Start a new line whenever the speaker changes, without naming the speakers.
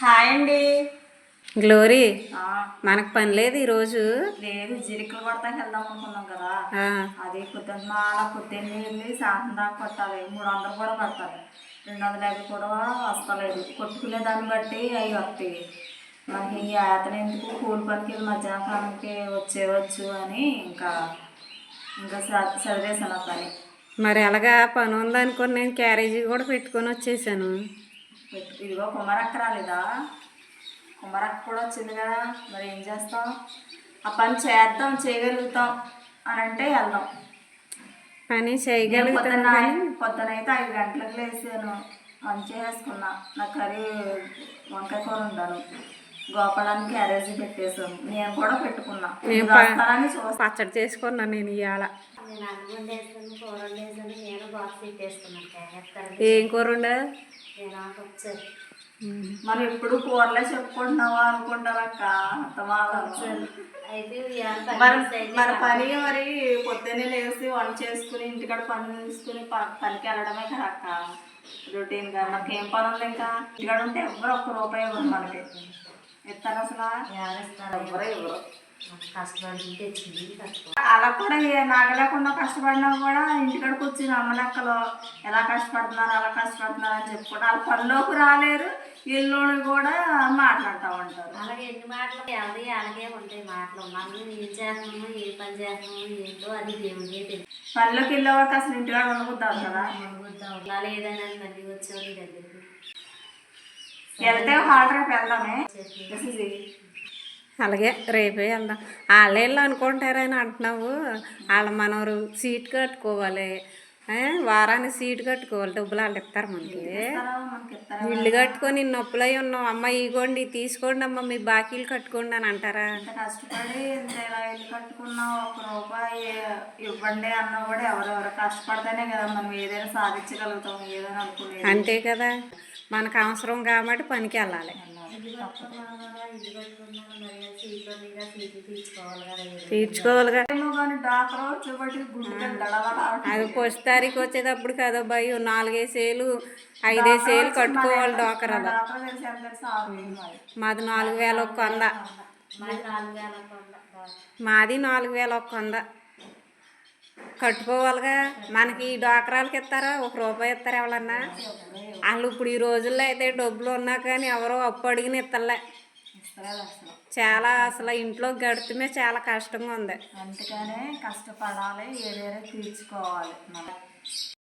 Hi అండి.
Glory మనకు పని లేదు ఈరోజు.
లేదు జీలికలు కొడతాకి వెళ్దాం అనుకున్నాం కదా. అది పొద్దున్న మాల పొద్దున్న వెళ్ళి సాయంత్రం దాకా కొట్టాలి. మూడు వందలు కూడా పడతాయి రెండు వందల యాభై కూడా వస్తలేదు. కొట్టుకునే దాన్ని బట్టి అవి వస్తాయి. మనకి ఈ ఆతన ఎందుకు కూలి పనికి వెళ్ళి మధ్యాహ్నానికి వచ్చేవచ్చు అని ఇంకా ఇంకా చదివేశాను ఆ పని.
మరి అలాగా పని ఉందనుకొని నేను క్యారేజీ కూడా పెట్టుకొని వచ్చేసాను.
ఇదిగో కుమ్మరక్క రాలేదా? కుమ్మరక్క కూడా వచ్చింది కదా మరి ఏం చేస్తాం? ఆ పని చేద్దాం చేయగలుగుతాం అని అంటే వెళ్దాం.
పని
నేను
చేయగలుగుతాను
పొద్దున్న
కానీ
పొద్దున అయితే ఐదు గంటలకు లేసాను మంచిగా వేసుకున్నా నా కర్రీ వంకాయ కూర ఉండాను గోపాలానికి క్యారేజీ పెట్టేసాను నేను కూడా పెట్టుకున్నా.
పచ్చడి చేసుకున్నాను నేను ఇవాళ
నేను అన్నం వేసాను కూర వేసాను నేను బాక్స్ పెట్టేసుకున్నాను. క్యారెట్
ఏం కూర ఉండ
మనం ఎప్పుడు కూరలే చెప్పుకుంటున్నావా అనుకుంటారు అక్క అంతమాలను
అయితే ఇవాళ పని
మరి మరి పని మరి పొద్దున్నే లేచి వంట చేసుకుని ఇంటికాడ పని చేసుకుని పనికి వెళ్ళడమే కదా అక్క. రొటీన్గా మనకి ఏం పని ఉంది ఇంకా? ఇంటికాడ ఉంటే ఎవరు ఒక్క రూపాయి ఇవ్వరు మనకి. ఇస్తారు అసలు? ఎవరు ఇవ్వరు.
కష్టపడి తెచ్చింది
అలా కూడా ఏ- నాగలేకుండా కష్టపడినా కూడా ఇంటికాడ కూర్చుని అమ్మలెక్కలు ఎలా కష్టపడుతున్నారు అలా కష్టపడుతున్నారు అని చెప్పుకుంటారు వాళ్ళ పనిలోకి రాలేరు. ఇల్లుని కూడా మాట్లాడుతూ ఉంటారు.
అలాగే ఎన్ని మాటలు ఎవరి అలాగే ఉంటాయి మాటలు. మనం ఏం చేస్తున్నాము ఏ పని చేస్తున్నాము ఏంటో అది దేవుడికే తెలియదు.
పనిలోకి వెళ్ళేవాడికి అసలు ఇంటికాడ ఉండబుద్దాం కదా.
ఇలా లేదని మళ్ళీ వచ్చేవాళ్ళు నీ దగ్గరికి.
వెళ్తే హాల్ రేపు వెళ్దామే.
అలాగే రేపే వెళ్దాం. వాళ్ళే ఇల్లు అనుకుంటారని అంటున్నావు. వాళ్ళ మనం సీట్ కట్టుకోవాలి. వారానికి సీట్ కట్టుకోవాలి. డబ్బులు వాళ్ళు ఇస్తారు మనకి? ఇల్లు కట్టుకొని నొప్పులై ఉన్నాం అమ్మ ఇగోండి తీసుకోండి అమ్మ మీ బాకీలు కట్టుకోండి అని అంటారా?
కష్టపడి ఇలా ఇల్లు కట్టుకున్నా ఒక రూపాయి ఇవ్వండి అన్నా కూడా ఎవరెవరు కష్టపడితేనే కదా మనం ఏదైనా సాధించగలుగుతాం ఏదైనా అనుకునేది.
అంతే కదా. మనకు అవసరం కాబట్టి పనికి వెళ్ళాలి.
తీర్చుకోవాలి
అది ఫస్ట్ తారీఖు వచ్చేటప్పుడు కదా భయ. నాలుగేసేలు ఐదేసేలు కట్టుకోవాలి డోకరాలు మాది నాలుగు వేల ఒక్క వంద. మాది నాలుగు వేల ఒక్క వంద. కట్టుకోవాలిగా. మనకి ఈ డోకరాలకి ఇస్తారా? ఒక రూపాయి ఇస్తారా ఎవరన్నా? వాళ్ళు ఇప్పుడు ఈ రోజుల్లో అయితే డబ్బులు ఉన్నా కానీ ఎవరో అప్పు అడిగిన ఇస్తలే. చాలా అసలు ఇంట్లో గడితమే చాలా కష్టంగా ఉంది.
అందుకనే కష్టపడాలి ఏదైనా తీర్చుకోవాలి.